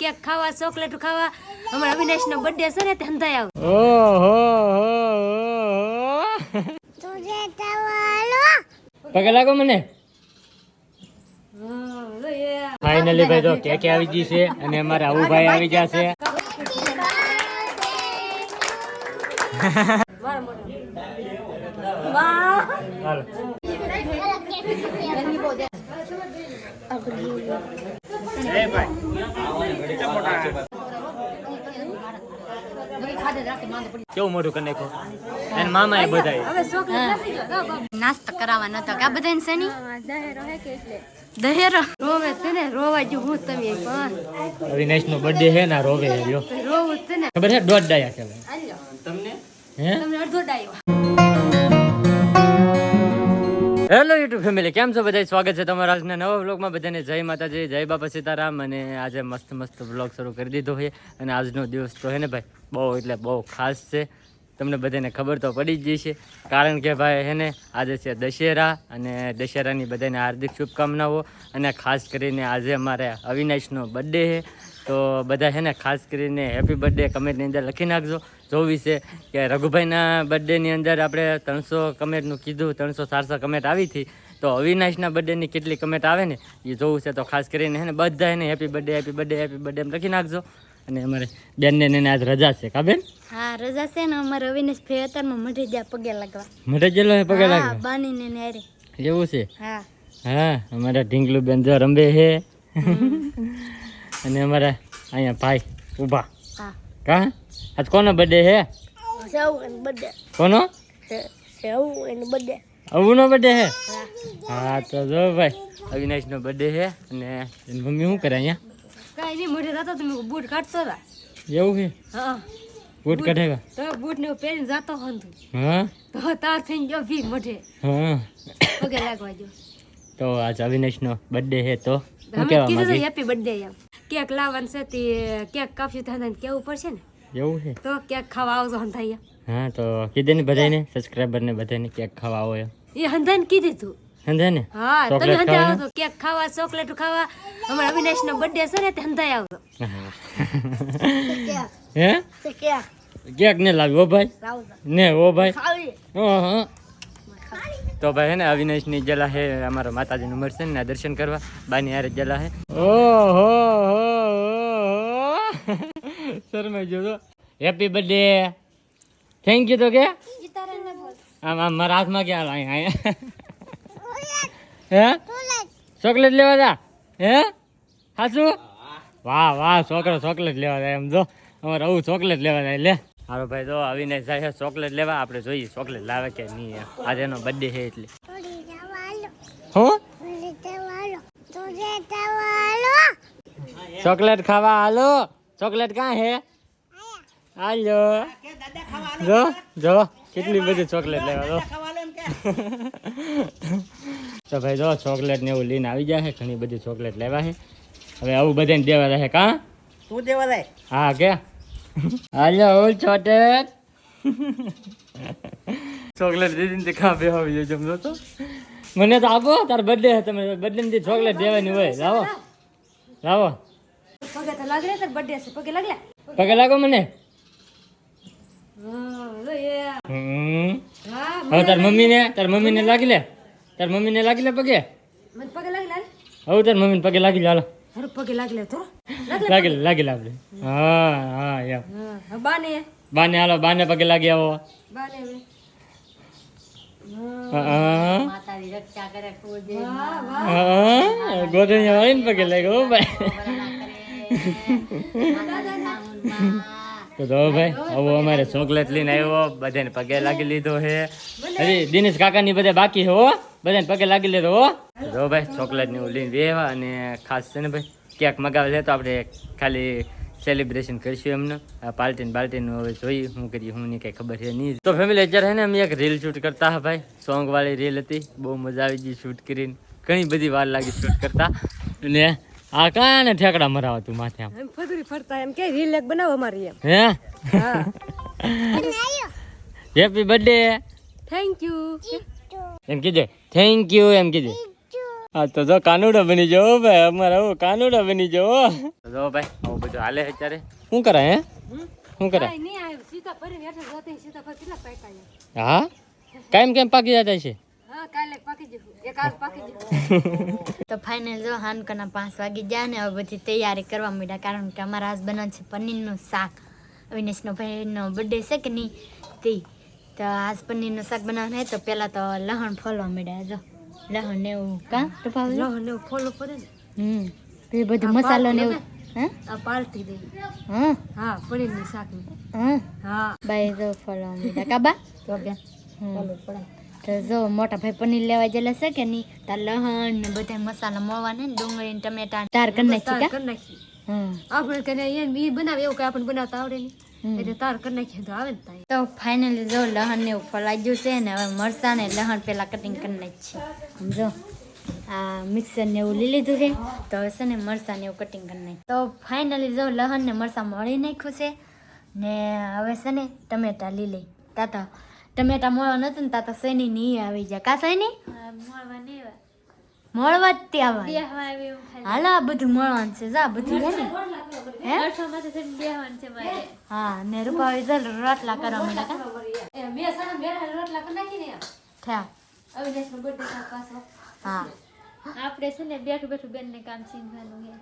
Cake ખાવા chocolate ખાવા. હમણાં અવિનાશ નો બર્થડે છે ને ધંધા આવ. ઓહો પગે લાગો મને. ફાઇનલી ભાઈ તો કેક આવી ગઈ છે અને અમારે આવું ભાઈ આવી ગયા છે. હાલો. કેવું કરી એને મામા એ. નાસ્તો કરાવવાનો હતો કે આ બધાને શેની? દહેરો રોવે છે ને રોવા જો હું તમે પણ અવિનાશ નો બર્થડે છે ને રોવે લ્યો રોવું જ ને. ખબર છે? દોઢ ડાયા હે? તમને અડધો ડાયો. હેલો યુટ્યુબ ફેમિલી કેમ છો? બધા સ્વાગત છે તમારા આજના નવા વ્લોગમાં બધાને જય માતાજી, જય બાપા સીતારામ. અને આજે મસ્ત મસ્ત વ્લોગ શરૂ કરી દીધો છે. અને આજનો દિવસ તો હે ને ભાઈ, બહુ એટલે બહુ ખાસ છે. તમને બધાને ખબર તો પડી જ જશે. કારણ કે ભાઈ, હે ને, આજે છે દશેરા અને દશેરાની બધાને હાર્દિક શુભકામનાઓ. અને ખાસ કરીને આજે અમારે અવિનાશનો બર્થડે છે. તો બધા છે ને, ખાસ કરીને હેપી બર્થડે કમેન્ટની અંદર લખી નાખજો. જોવી છે કે રઘુભાઈના બર્થડેની અંદર આપણે ત્રણસો કમેન્ટનું કીધું ત્રણસો ચારસો કમેન્ટ આવી હતી. તો અવિનાશના બર્થડેની કેટલી કમેન્ટ આવે ને એ જોવું છે તો ખાસ કરીને હે ને બધા એને happy birthday happy birthday happy birthday એમ લખી નાખજો. અને અમારે બેનને ને આજ રજા છે કા બેન? હા રજા છે ને અમારે અવિનાશ ભાઈ અત્યારમાં મઢે પગે લાગવા. મટે જેલો હે પગે લાગવા? લાગે બાનીને ને હારે. એવું છે? હા. હા અમારા ઢીંગલું બેન જો રંબે હે. અને અમારા અહીંયા ભાઈ ઊભા. હા. કા? આજ કોનો બર્થડે હે સૌ એનો બર્થડે કોનો? સૌ એનો બર્થડે અવુનો બર્થડે છે? હા. તો જો ભાઈ અવિનાશનો બર્થડે હે અને એની મમ્મી શું કરે અહીંયા? કાંઈ નહીં મોઢે જતો તમે બૂટ કાઢતો હતા એવું છે? હા. બૂટ કાઢેગા તો બૂટ ને પહેરીને જતો જાતો તું. હા? તો તાર થઈને ગયો ભી મોઢે. હા. પગે લાગવા જો તો આજ અવિનાશનો બર્થડે હે તો હું કહેવા માંગી હેપી બર્થડે એમ. કેક લાવવાનું છે તે કેક કાપ્યું થાય કેવું પડશે ને? એવું છે? તો કેક ખાવા આવજો હંધાઈ હા તો કીધે ને બધાને સબસ્ક્રાઈબરને બધાને કેક ખાવા આવો એ હંધાઈને કીધું તું. હંધાઈ ને હા તમે હંધાઈ? આવજો. કેક ખાવા ચોકલેટ ખાવા. અમારા અવિનાશ નો બર્થડે છે ને તે હંધાઈ આવજો. હે? કેક. ને લાવ્યો ભાઈ? ને ઓ ભાઈ? હા, હા. તો ભાઈ હે ને અવિનાશની જલા હે અમારા માતાજીનું મળશે ને દર્શન કરવા. બાની હારે જલા હે. ઓહો શરમાઈ તો. હેપી બર્થડે થેન્ક યુ તો કે? આમ આમ મારા હાથમાં ક્યાં અહીંયા હે? ચોકલેટ લેવા જા. હે? હાચું? વાહ વાહ છોકરો ચોકલેટ લેવા જાય એમ જો. અમારે આવું ચોકલેટ લેવા જાય લે. હારો ભાઈ તો આવીને જાય ચોકલેટ લેવા. આપણે જોઈએ ચોકલેટ લાવે કે નહીં. આજે એનો બર્થડે છે એટલે. હું? ચોકલેટ ખાવા હાલો. ચોકલેટ કાં હે? હાલો. જો જો કેટલી બધી ચોકલેટ લેવા દો તો ભાઈ જો ચોકલેટ ને એવું લઈને આવી જાય છે. ઘણી બધી ચોકલેટ લેવા છે. હવે આવું બધાને દેવા રહે કાં? તું દેવા રહે? હા કે? હાલો ચોટેટ છોટે ચોકલેટ દીધી ને બે આવી જમજો તો. મને તો આપો તાર બર્થડે છે તમે બર્થડે ની ચોકલેટ દેવાની હોય લાવો. લાવો. પગે તો લાગલે તાર બર્થડે છે પગે લાગલે? પગે લાગો મને. લો હવે તાર મમ્મીને તાર મમ્મીને લાગી લે. તાર મમ્મીને લાગી લે પગે? મને પગે લાગલે હાલ. હવે તાર મમ્મીને પગે લાગી લે હાલો. હારો પગે લાગલે તો? લાગી લે લાગી હા હા યા બાને? બાને હાલો બાને પગે લાગી આવો. બાને હા રક્ષા કરે કોઈ દે વાહ વાહ. હા ગોદડિયા વાળીને પગે લાગ્યો ભાઈ. તો જો ભાઈ હવે અમારે ચોકલેટ લઈને આવ્યો બધાને પગે લાગી લીધો છે હજી દિનેશ કાકાની બધા બાકી છે હો. બધાને પગે લાગી લેતો હો. જો ભાઈ ચોકલેટ ને લઈને બેવા અને ખાસ છે ને ભાઈ ક્યાંક મગાવે છે તો આપણે ખાલી સેલિબ્રેશન કરીશું એમને. આ પાર્ટીને બાલ્ટીનું હવે જોઈએ શું કરીએ હું નહીં કઈ ખબર છે નહીં. તો ફેમિલી અત્યારે છે ને અમે એક રીલ શૂટ કરતા હા ભાઈ સોંગ વાળી રીલ હતી. બહુ મજા આવી ગઈ શૂટ કરીને. ઘણી બધી વાર લાગી શૂટ કરતા. અને આ કાને ઠેકડા મરાવા તું માથે આમ. એમ ફરતા એમ કે રીલ એક બનાવો અમારી એમ. હે? હેપી બર્થડે થેન્ક યુ એમ કીજે થેન્ક યુ એમ કીજે હા તો જો કાનુડા બની જાઓ ભાઈ. અમારે આવું કાનુડા બની જવો જો ભાઈ આવું બધું હાલે અત્યારે. શું કરે હે? શું કરે? હા? કાયમ કેમ પાકી જતા છે હા કાલે પાકી જશું. એક આજ પાકી જશું. તો ફાઇનલ જો હાનકાના પાંચ વાગી ગયા ને હવે બધી તૈયારી કરવા માંડ્યા કારણ કે અમારા હાથ બનાવ છે પનીરનું શાક. અવિનેશનો ભાઈનો બર્થડે છે કે નહીં તે તો આજ પનીરનું શાક બનાવવાનું હોય તો પહેલાં તો લહણ ફોલવા મળ્યા જો. લહણ ને એવું કાં ટપાવ લહણ ને એવું પડે ને. હમ. પછી બધું મસાલો ને એવું હા? આ પાલટી દઈ હા? હા પનીરની શાક હા? હા. બાઈ જો ફોલવા મળ્યા કાબા તો હમ. તો જો મોટા ભાઈ પનીર લેવા જેલા છે કે નહીં તાર લહણ ને બધા મસાલા મળવાના ને ડુંગળી ને ટમેટા તાર કરી નાખી કા? આપણે કને એમ બનાવે એવું કે આપણને બનાવતા આવડે નહીં. એટલે તાર કરી નાખીએ તો આવે ને તાઈ તો ફાઇનલી જો લહણ ને એવું ફલાઈ ગયું છે ને હવે મરસા ને લહણ પેલા કટિંગ કરી નાખી સમજો? આ મિક્સર ને એવું લઈ લીધું છે તો હવે છે ને મરસા ને એવું કટિંગ કરી નાખી તો ફાઇનલી જો લહણ ને મરસા મળી નાખ્યું છે ને હવે છે ને ટમેટા લઈ લઈ તાતા ટમેટા મળવા નતું ને તાતા સૈની નહીં આવી જાય કા સૈની મળવા જ ત્યાં હાલો આ બધું મળવાનું છે. જા બધું છે ને હા ને રૂપાવી ચાલ રોટલા કરવા કા? મેળા થયા. હા. આપણે છે ને બેઠું બેઠું બેન ને કામ છે.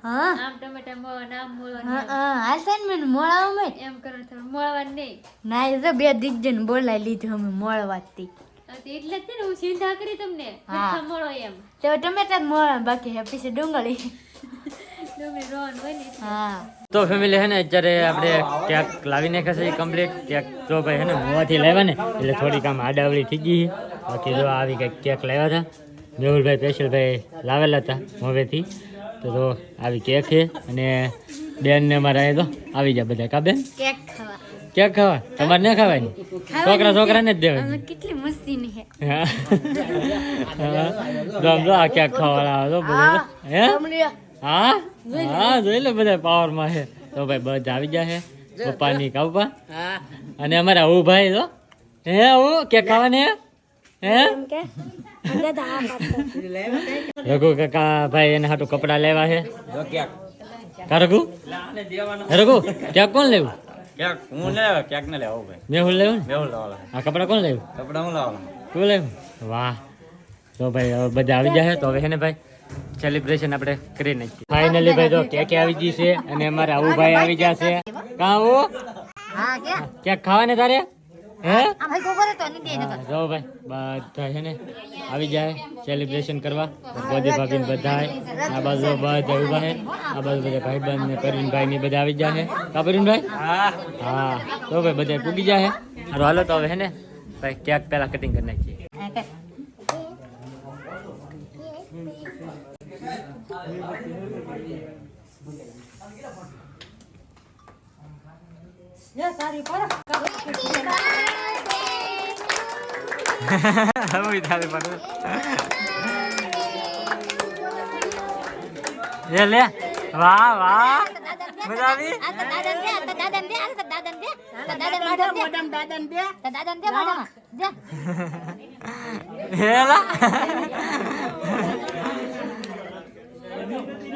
હા? આમ ટમેટા મોળવા આમ મોળવા હા હા. મને મોળાવા એમ કરો થોડું મોળવાનું નહીં. ના એ તો બે દીકજન બોલાવી લીધું અમે મોળવાથી. હા, એટલે જ છે ને હું સીધા કરી તમને. હા. મીઠા એમ. તો ટમેટા જ મોળા બાકી હે પછી ડુંગળી. ડુંગળી રોન હોય ને હા. તો ફેમિલી હે ને અત્યારે આપણે કેક લાવીને ખસે કમ્પ્લીટ. કેક જો ભાઈ હે ને મોંથી લાવ્યા ને એટલે થોડીક આમ આડાવડી થઈ ગઈ છે. બાકી જો આવી કંઈક કેક લાવ્યા હતા. મેહુલભાઈ પેશલભાઈ લાવેલા હતા મોવેથી તો જો આવી કેક છે. અને બેન ને અમારા એ તો આવી જાય બધા કા બેન? કેક કેક ખાવા? તમારે ના ખાવાની? છોકરા છોકરાને જ દેવા કેટલી મસ્તી ની હે. હા. હા. જો આમ જો આ ક્યાં ખાવાવાળા આવે તો બધા. હે. હા? હા? જોઈ લે. બધા પાવરમાં છે તો ભાઈ બધા આવી ગયા છે પપ્પાની કાપા અને અમારા આવું ભાઈ તો હે હું? કે ખાવાને હે રઘુ કાકા ભાઈ એને હાટું કપડા લેવા છે કા રઘુ? રઘુ ક્યાં કોણ લેવું? ક્યાંક હું લે ક્યાંક ને લેવો ભાઈ. મેહુલ લેવું મેહુલ લાવવાનો. આ કપડા કોણ લેવું કપડા હું લાવવાનો. તું લેવું વાહ. તો ભાઈ હવે બધા આવી જાય તો હવે હે ને ભાઈ સેલિબ્રેશન આપણે કરી નાખીએ. ફાઇનલી ભાઈ તો કેક આવી ગઈ છે અને અમારે આવું ભાઈ આવી ગયા છે. કાં આવું? ક્યાંક ખાવાને તારે? હે આ ભાઈ કોકો તો નહીં દે હા, જો ભાઈ બધા છે ને આવી જાય સેલિબ્રેશન કરવા બધી ભાભી બધા આ બાજુ બધા ઊભા છે આ બાજુ બધા ભાઈ બંધ ને કરીનભાઈ ને બધા આવી જાય કા કરીનભાઈ હા હા તો ભાઈ બધા પૂગી જાય હાલો હાલો તો હવે હે ને ભાઈ કેક પેલા કટિંગ કરી નાખીએ હા કે હવે થાળી પર લે લે વાહ વાહ મજા આવી હેલા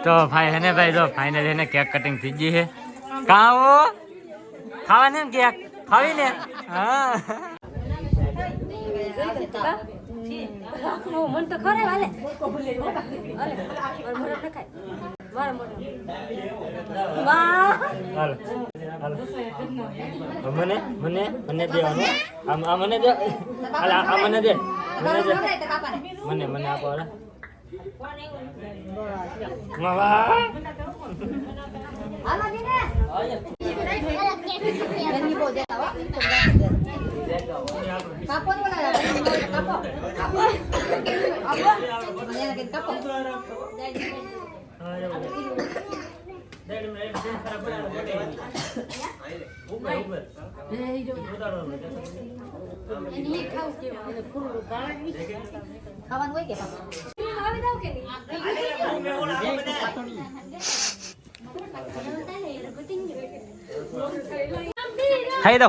તો ભાઈ હેને ભાઈ જો ફાઇનલ હેને કેક કટિંગ થઈ ગઈ છે કાવો ખાવાને ને કેક ખાવી ને હા મન તો ખરે હાલે. હાલે. મારા મોઢા ન ખાય મારા મોઢા વાહ! હાલો. હાલો. આ મને મને મને દેવાનું. આમ આ મને દે હાલ આ આ મને દે મને દે મને મને આપો હાલો વાહ ખાઈ દો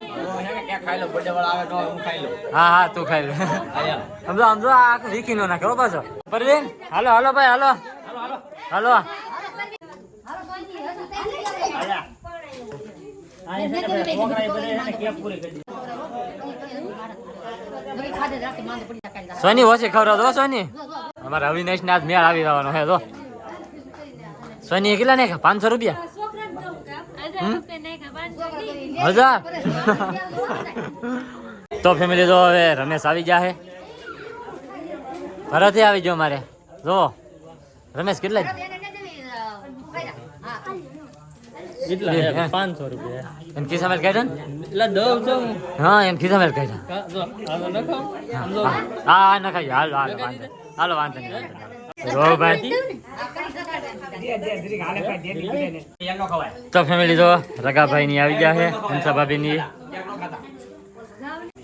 હા હા, તું ખાઈ લે. સમજો આ વીખી નો નાખે પાછો. હાલો હાલો ભાઈ, હાલો. હાલો. સોની ઓછી ખબર દો સોની. અમારે અવિનાશ ના મેળ આવી જવાનો હે તો સોની કેટલા ને પાંચસો રૂપિયા હજાર રૂપિયા નાખ્યા પાંચસો નહીં હજાર તો ફેમિલી જો હવે રમેશ આવી ગયા હે ભરતે આવી જો મારે. જો રમેશ કેટલા? પાંચસો રૂપિયા. એમ ખિસ્સા મેલ કાઢ્યા છું હા. એમ ખિસ્સા મેલ કાઢ્યા. જો આનો નખો. હા હા નખાઈ હાલો હાલો વાંધો હાલો વાંધો નહીં. ભાઈ. તો ફેમિલી જો રગાભાઈ ની આવી ગયા છે હંસા ભાભી ની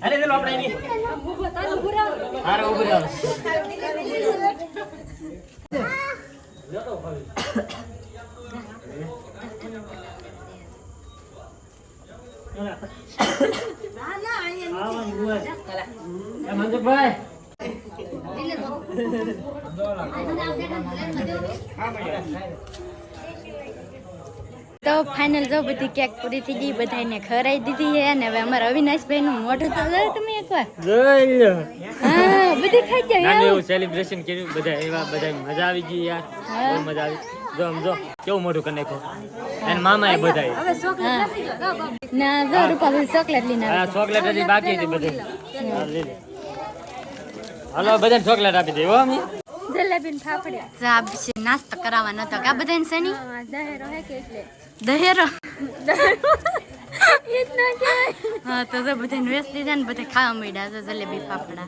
અરે ચલો આપણે એની હારે ઊભી રહો મનસુખભાઈ તો ફાઇનલ જો બધી કેક પૂરી થઈ ગઈ બધાને ખરાઈ દીધી છે અને હવે અમારા અવિનાશભાઈ નું મોઢું તો જોયું તમે એકવાર. જોઈ લો. હા બધી ખાઈ નાનું જાય એવું સેલિબ્રેશન કર્યું બધા એવા બધા મજા આવી ગઈ યાર. બહુ મજા આવી. જો આમ જો કેવું મોટું કરી નાખ્યું? એને મામા એ બધા ના જો રૂપાભાઈ ચોકલેટ લઈને આ ચોકલેટ હજી બાકી હતી બધી. લઈ લે. હાલો બધાને ચોકલેટ આપી દેવો અમે જલેબી ને ફાફડી. આ પછી નાસ્તો કરાવવાનો હતો કા બધાને સની દહેરો હે કે એટલે? દહેરો? ઇતના કે હા તો તો બધાને વેસ દીધા ને બધા ખાવા મળ્યા છે જલેબી ફાફડા.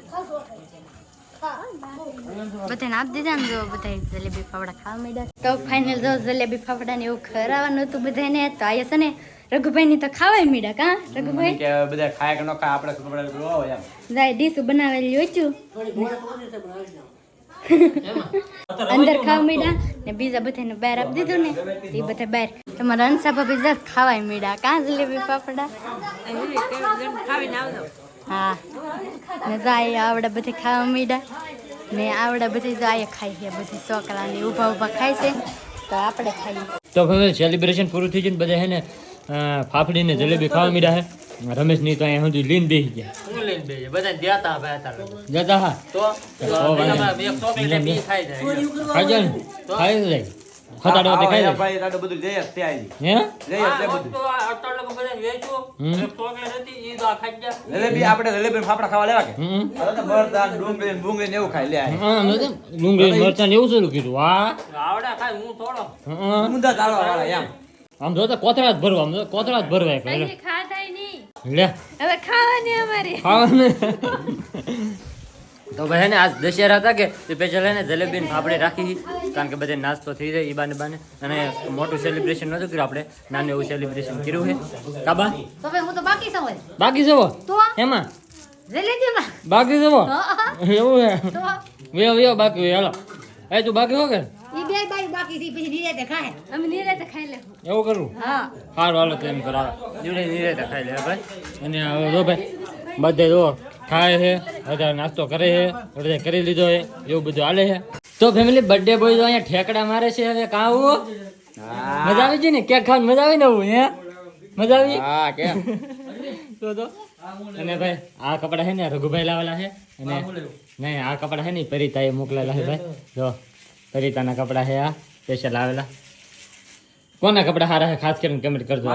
બધાને આપી દીધા ને જો બધા જલેબી ફાફડા ખાવા મળ્યા તો ફાઇનલ જો જલેબી ફાફડા ને એવું ખરાવાનું હતું બધાને તો આયા છે ને રઘુભાઈ ની તો ખાવાય મીડા કા? રઘુભાઈ? કે બધા ખાય કે ન ખાય આપણે ખબર પડે હોય એમ. જાય ડીશ બનાવેલી ઓછું અંદર ખાવા મીડા ને બીજા બધાને બહાર આપી દીધું ને. એ બધા બહાર. તમારા અંસા ભાભી જાત ખાવાય મીડા કાં જલેબી પાપડા હા. ને જાય આવડા બધે ખાવા મીડા. ને આવડા બધી જાય ખાઈ છે બધી છોકરાની ઊભા ઊભા ઊભા ખાય છે. તો આપણે ખાઈએ. તો હવે સેલિબ્રેશન પૂરું થઈ જાય ને બધા હે ને ફાફડી ને જલેબી ખાવા મીડા હે. રમેશની તો અહીંયા સુધી લીન બેસી ગયા. હું લઈને બેસી બધા દેતા ભાઈ અત્યારે દેતા હા તો? એક ચોકલેટ ખાઈ જાય. ખાઈ જાય ખાઈ જાય. ખતાડો તે ખાઈ જાય. ભાઈ તાડો બધું જઈ જ. આવી હે? જઈ જ બધું. તો લોકો બધા વેચ્યું એક ચોકલેટ હતી ઈ તો ખાઈ ગયા. જલેબી આપણે જલેબી ફાફડા ખાવા લેવા કે? હવે તો મરદાન ડુંગળી ને બુંગળી ને એવું ખાઈ લે હા ડુંગળી મરચાં એવું શરૂ કીધું. વાહ. આવડે ખાય હું થોડો. હં. ઊંધા ચાલવા વાળા એમ. આમ જો તો કોથળા જ ભરવા આમ જો કોથળા જ ભરવા હજી ખાધાય નહીં. લે. હવે ખાવાની અમારી. ખાવાની. તો ભાઈ ને આજ દશેરા હતા કે સ્પેશિયલ હે ને જલેબી આપણે રાખી. કારણ કે બધે નાસ્તો થઈ જાય ઈ બાને બાને. અને મોટું સેલિબ્રેશન નતું કર્યું આપણે નાનું એવું સેલિબ્રેશન કર્યું છે કાબા તો ભાઈ હું તો બાકી છું બાકી જવો તો એમાં? જલેબીમાં બાકી જવો હા, એવું હે. તો વ્યો વ્યો બાકી હેલો હાલો. એ તું બાકી હો કે? બાકી થી પછી નિરાતે ખાય. અમે નિરાતે ખાઈ લેવું એવું કરું? હા. સારું હાલો તેમ કરાવે. જોડે નિરેતા ખાઈ લે ભાઈ? અને હવે જો ભાઈ બધે જો ખાય છે બધા નાસ્તો કરે છે બધા કરી લીધો છે એવું બધું હાલે છે. તો ફેમિલી બર્થડે બોય તો અહીંયા ઠેકડા મારે છે હવે કાં આવું મજા આવી છે ને? કેક ખાવાની મજા આવી ને આવું હે? મજા આવી? હા કેમ? તો તો અને ભાઈ આ કપડા છે ને રઘુભાઈ લાવેલા છે અને નહીં આ કપડા છે ને પરિતા એ મોકલેલા છે ભાઈ. જો પરિતાના કપડા છે આ. સ્પેશિયલ આવેલા. કોના કપડા હારા છે ખાસ કરીને કમેન્ટ કરજો.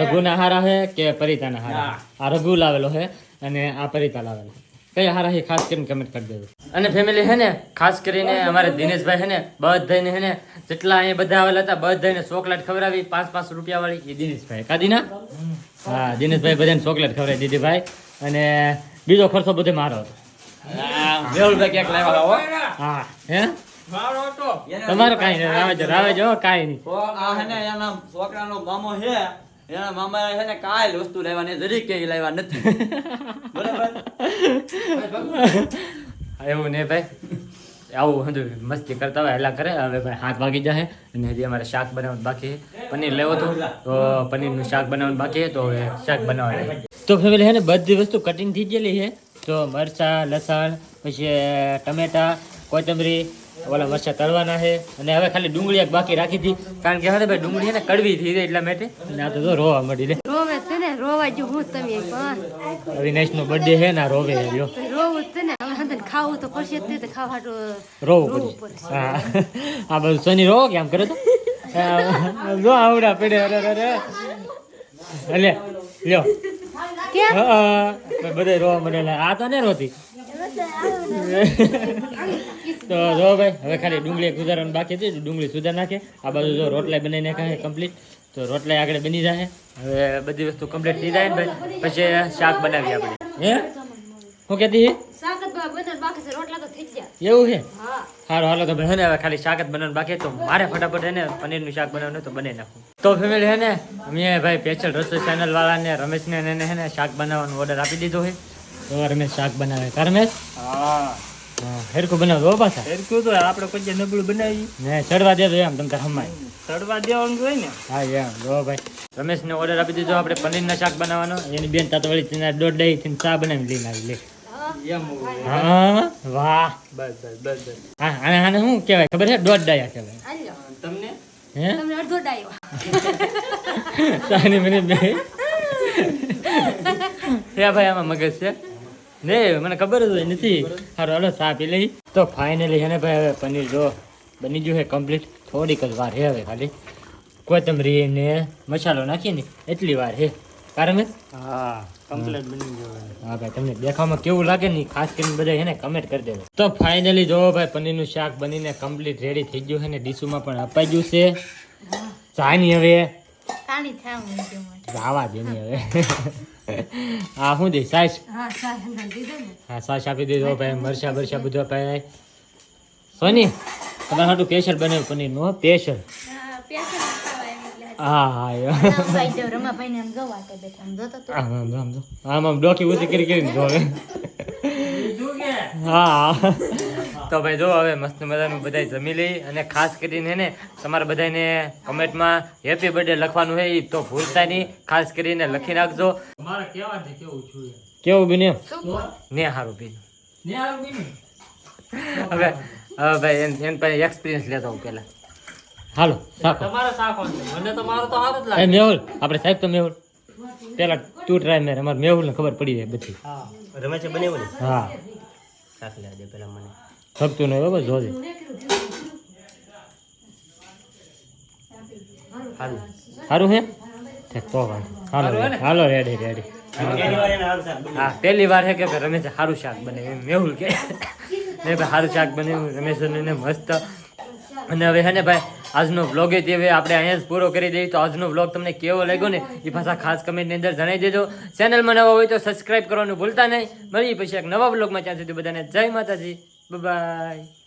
રઘુના હારા છે કે પરિતાના હારા આ રઘુ લાવેલો છે અને આ પરિતા લાવેલો કયા હારા છે ખાસ કરીને કમેન્ટ કરી દેજો. અને ફેમિલી છે ને ખાસ કરીને અમારે દિનેશભાઈ છે ને બધાને છે ને જેટલા અહીંયા બધા આવેલા હતા બધાને ચોકલેટ ખવડાવી પાંચ પાંચ રૂપિયા વાળી એ દિનેશભાઈ. કાદીના હા દિનેશભાઈ બધાને ચોકલેટ ખવડાવી દીધી ભાઈ. અને બીજો ખર્ચો બધો મારો હતો. મેહુલભાઈ લાવ્યા હો. હા હે? તમારે કાંઈ નહીં રાવે જો રાવે જો કઈ નહીં. આ હે ને એના છોકરાનો મામો છે. એના મામા છે ને કાંઈ વસ્તુ લેવાની જરી કે લેવા નથી. બરાબર? એવું ને ભાઈ. આવું બધું મસ્તી કરતા હોય હેલા કરે. હવે ભાઈ હાથ વાગી જાય અને હજી અમારે શાક બનાવવાનું બાકી પનીર લેવો તો. તો પનીરનું શાક બનાવવાનું બાકી તો હવે શાક બનાવવાનું તો ફેમિલી હે ને બધી વસ્તુ કટિંગ થઈ ગયેલી છે. તો મરચાં લસણ પછી ટમેટા કોથમરી ઓલા મરચા તળવાના છે. અને હવે ખાલી ડુંગળી એક બાકી રાખી હતી. કારણ કે હવે ભાઈ ડુંગળી ને કડવી થઈ જાય એટલા માટે. અને આ તો રોવા મળી રે રોવે છે ને રોવા જો હું તમે પણ અવિનાશનો બર્થડે છે ને રોવે રહ્યો રોવું છે ને હવે ખાવું તો પડશે તે તો રોવું પડશે. હા. આ બધું સોની રોવો કેમ કરે તો? જો આવડા પડે અરે અરે અલે લ્યો. બધા રોવા મળેલા આ તો ને રોતી. તો જો ભાઈ હવે ખાલી ડુંગળી સુધારવાનું બાકી હતી તો ડુંગળી સુધાર નાખે. આ બાજુ જો રોટલા બનાવી નાખે કમ્પ્લીટ તો રોટલા આગળ બની જાય. હવે બધી વસ્તુ કમ્પ્લીટ થઈ જાય ને ભાઈ. પછી શાક બનાવીએ આપણે. હે? શું કહેતી? શાક બાકી છે રોટલા તો થઈ ગયા. એવું છે? હા. સારું હાલો તો હે ને હવે ખાલી શાક જ બનાવવાનું બાકી તો મારે ફટાફટ હે ને પનીરનું શાક બનાવવાનું તો બનાવી નાખું. તો ફેમિલી હે ને મેં ભાઈ સ્પેશિયલ રસોઈ ચેનલ વાળાને રમેશને એને હે ને શાક બનાવવાનો ઓર્ડર આપી દીધો છે. તો રમેશ શાક બનાવે. રમેશ? હા. હેરકું બનાવજો પાછા. હેરકું તો આપણે પછી નબળું બનાવી ને ચડવા દેજો એમ તમે હમાય ચડવા દેવાનું હોય ને. હા એમ. જો ભાઈ રમેશને ઓર્ડર આપી દીધો. આપણે પનીરના શાક બનાવવાનો. એની બેન તાતો વળી તેના દોઢ દહીં થી ચા બનાવી લઈને આવી લે. હા વાહ. બસ બસ બસ બસ. હા આને આને શું કહેવાય? ખબર છે? દોઢ ડાયા કહેવાય. તમને? હે? તમને અડધો ડાયો. તાની મને બે. ભાઈ આમાં મગજ છે? ને મને ખબર જ નથી. સારું હાલો ચા પી લઈ. તો ફાઇનલી છે ને ભાઈ હવે પનીર જો બની ગયું છે કમ્પ્લીટ થોડીક જ વાર છે હવે ખાલી. કોથમરી ને મસાલો નાખીને એટલી વાર છે કારણ હા કમ્પ્લીટ બની ગયો હા ભાઈ તમને દેખાવામાં કેવું લાગે ને ખાસ કરીને બધા એને કમેન્ટ કરી દેજો. તો ફાઇનલી જો ભાઈ પનીરનું શાક બનીને કમ્પ્લીટ રેડી થઈ ગયું છે ને ડીશુમાં પણ અપાઈ ગયું છે. ચાની હવે. કાણી થાય હું જો માટે રાવા દે હવે. હા શું દે? સાસ? હા સાસ આપી દીધો ભાઈ મરચા બરચા બધું ભાઈ સોની તમારે હાટું પેશર બનાવ્યું પનીરનું નું પેશર હા હા આમ આમ ડોકી ઊંચી કરી કરીને જોવે. હા. તો ભાઈ જો હવે મસ્ત મજાનું બધા જમી લઈ અને ખાસ કરીને ને તમારે બધાને કમેન્ટમાં હેપી બર્થડે લખવાનું હોય ઈ તો ભૂલતા નહીં. ખાસ કરીને લખી નાખજો. મારે કેવા છે કેવું છું કેવું બન્યું ને સારું પીનું હવે હવે ભાઈ એન એન પાસે એક્સપિરિયન્સ લેતો હું પહેલા. હાલો તમારે શાક મને તો મારો તો સારું જ એ લાગે. મેહુલ આપણે સાહેબ તો મેહુલ. પેલા તું ટ્રાય મેર. અમારે મેહુલને ખબર પડી જાય બધી. હા. રમેશે બનાવ્યું હા. સાખ લેવા દે પેલા મને. થકતું નહીં બરાબર જોજે સારું સારું હે ઠીક તો વાંધો. હાલો હાલો રેડી રેડી પહેલી વાર એને સારું શાક હા પહેલી વાર હે કે ભાઈ રમેશે સારું શાક બને એમ મેહુલ કે ને ભાઈ સારું શાક બન્યું રમેશ ને મસ્ત અને હવે હે ને ભાઈ આજનો વ્લોગ એ તે હવે આપણે અહીંયા જ પૂરો કરી દઈએ તો આજનો વ્લોગ તમને કેવો લાગ્યો ને એ પાછા ખાસ કમેન્ટની અંદર જણાવી દેજો. ચેનલમાં નવા હોય તો સબસ્ક્રાઇબ કરવાનું ભૂલતા નહીં. મળીએ પછી એક નવા વ્લોગમાં ત્યાં સુધી બધાને જય માતાજી. બાય